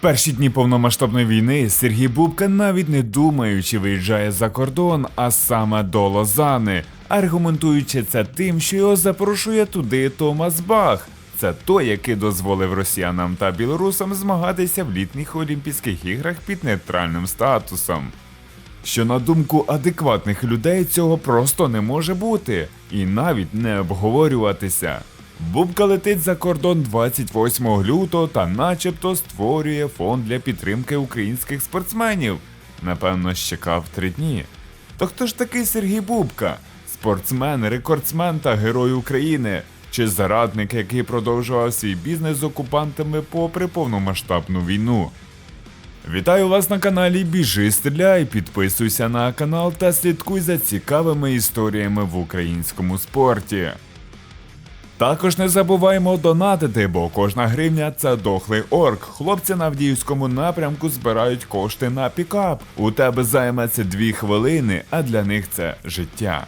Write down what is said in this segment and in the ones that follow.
Перші дні повномасштабної війни Сергій Бубка навіть не думаючи виїжджає за кордон, а саме до Лозани, аргументуючи це тим, що його запрошує туди Томас Бах. Це той, який дозволив росіянам та білорусам змагатися в літніх Олімпійських іграх під нейтральним статусом. Що на думку адекватних людей цього просто не може бути і навіть не обговорюватися. Бубка летить за кордон 28 лютого та начебто створює фонд для підтримки українських спортсменів. Напевно, чекав три дні. То хто ж такий Сергій Бубка? Спортсмен, рекордсмен та герой України? Чи зрадник, який продовжував свій бізнес з окупантами попри повномасштабну війну? Вітаю вас на каналі Біжи Стріляй. Підписуйся на канал та слідкуй за цікавими історіями в українському спорті. Також не забуваємо донатити, бо кожна гривня це дохлий орк. Хлопці на Авдіївському напрямку збирають кошти на пікап. У тебе займеться дві хвилини, а для них це життя.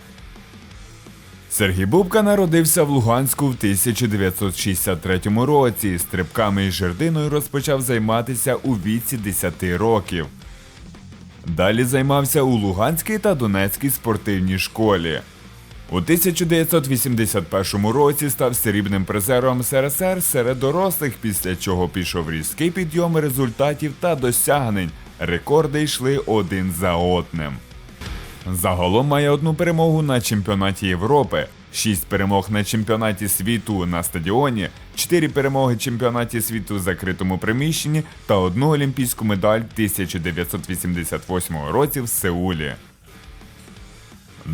Сергій Бубка народився в Луганську в 1963 році. Стрибками і жердиною розпочав займатися у віці 10 років. Далі займався у Луганській та Донецькій спортивній школі. У 1981 році став срібним призером СРСР серед дорослих, після чого пішов різкий підйом результатів та досягнень. Рекорди йшли один за одним. Загалом має одну перемогу на чемпіонаті Європи, 6 перемог на чемпіонаті світу на стадіоні, 4 перемоги чемпіонаті світу в закритому приміщенні та одну олімпійську медаль 1988 році в Сеулі.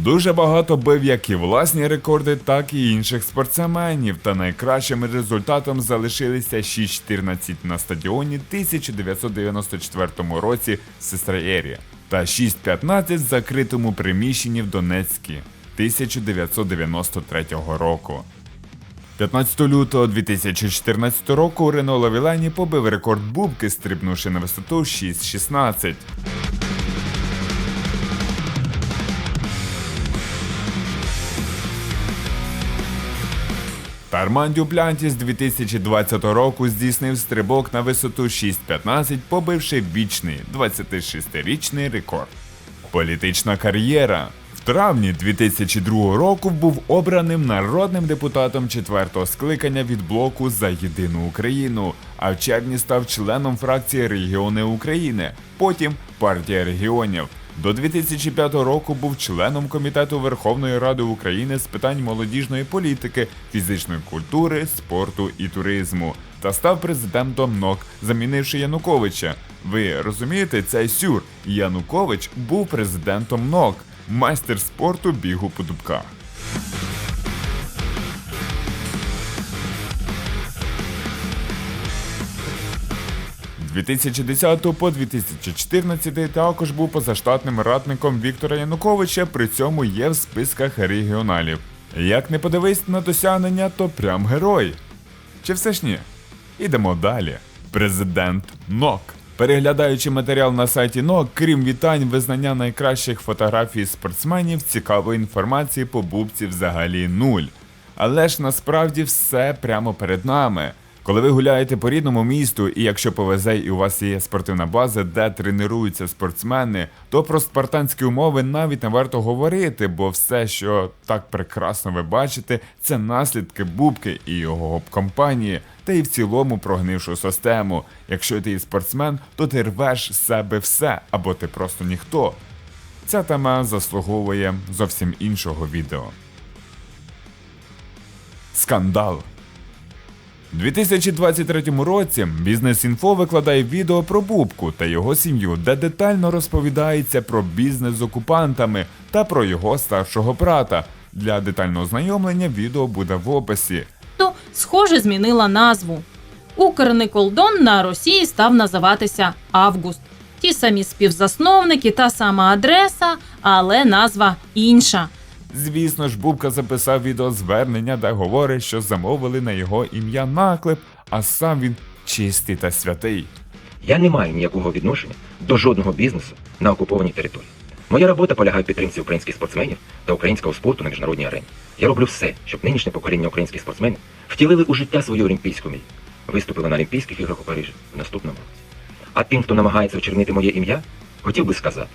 Дуже багато бив як і власні рекорди, так і інших спортсменів. Та найкращим результатом залишилися 6-14 на стадіоні 1994 році в Сестраєрі та 6-15 в закритому приміщенні в Донецькі 1993 року. 15 лютого 2014 року Рено Лавілені побив рекорд бубки, стрибнувши на висоту 6-16. Тарман Дюплянті з 2020 року здійснив стрибок на висоту 6.15, побивши вічний 26-річний рекорд. Політична кар'єра. В травні 2002 року був обраним народним депутатом четвертого скликання від блоку за єдину Україну, а в червні став членом фракції Регіони України, потім партія регіонів. До 2005 року був членом комітету Верховної Ради України з питань молодіжної політики, фізичної культури, спорту і туризму та став президентом НОК, замінивши Януковича. Ви розумієте, цей сюр Янукович був президентом НОК, майстер спорту бігу по дубках. 2010 по 2014 також був позаштатним радником Віктора Януковича, при цьому є в списках регіоналів. Як не подивись на досягнення, то прям герой. Чи все ж ні? Ідемо далі. Президент НОК. Переглядаючи матеріал на сайті НОК, крім вітань, визнання найкращих фотографій спортсменів, цікавої інформації по бубці взагалі нуль. Але ж насправді все прямо перед нами. Коли ви гуляєте по рідному місту, і якщо повезе, і у вас є спортивна база, де тренуються спортсмени, то про спартанські умови навіть не варто говорити, бо все, що так прекрасно ви бачите, це наслідки бубки і його компанії, та й в цілому прогнившу систему. Якщо ти і спортсмен, то ти рвеш з себе все, або ти просто ніхто. Ця тема заслуговує зовсім іншого відео. Скандал. У 2023 році Бізнес-інфо викладає відео про Бубку та його сім'ю, де детально розповідається про бізнес з окупантами та про його старшого брата. Для детального ознайомлення відео буде в описі. то, схоже, змінила назву. Укрниколдон на Росії став називатися Август. Ті самі співзасновники, та сама адреса, але назва інша. Звісно ж, Бубка записав відеозвернення, де говорить, що замовили на його ім'я наклеп, а сам він чистий та святий. Я не маю ніякого відношення до жодного бізнесу на окупованій території. Моя робота полягає в підтримці українських спортсменів та українського спорту на міжнародній арені. Я роблю все, щоб нинішнє покоління українських спортсменів втілили у життя свою олімпійську мрію. Виступили на Олімпійських іграх у Парижі в наступному році. А тим, хто намагається очернити моє ім'я, хотів би сказати: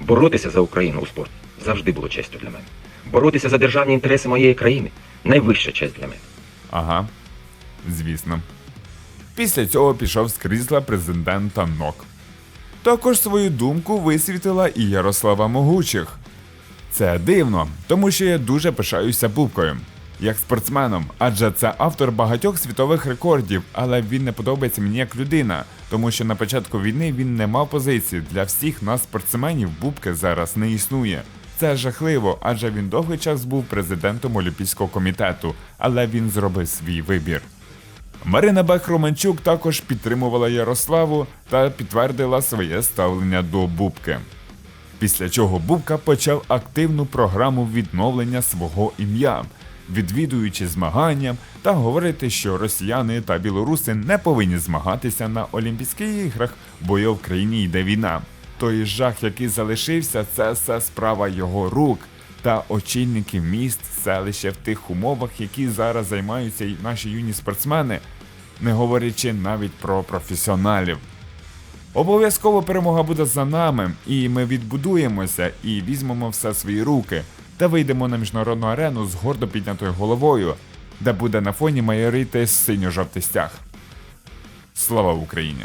боротися за Україну у спорті завжди було честю для мене. Боротися за державні інтереси моєї країни найвища честь для мене. Ага, звісно. Після цього пішов з крісла президента НОК. Також свою думку висвітила і Ярослава Могучих. Це дивно, тому що я дуже пишаюся Бубкою. Як спортсменом, адже це автор багатьох світових рекордів, але він не подобається мені як людина, тому що на початку війни він не мав позиції. Для всіх нас, спортсменів, Бубки зараз не існує. Це жахливо, адже він довгий час був президентом Олімпійського комітету, але він зробив свій вибір. Марина Бех-Романчук також підтримувала Ярославу та підтвердила своє ставлення до Бубки. Після чого Бубка почав активну програму відновлення свого ім'я, відвідуючи змагання та говорити, що росіяни та білоруси не повинні змагатися на Олімпійських іграх, бо в країні йде війна. Той жах, який залишився, це все справа його рук та очільників міст, селища в тих умовах, які зараз займаються наші юні спортсмени, не говорячи навіть про професіоналів. Обов'язково перемога буде за нами, і ми відбудуємося і візьмемо все свої руки та вийдемо на міжнародну арену з гордо піднятою головою, де буде на фоні майорити синьо-жовтий стяг. Слава Україні!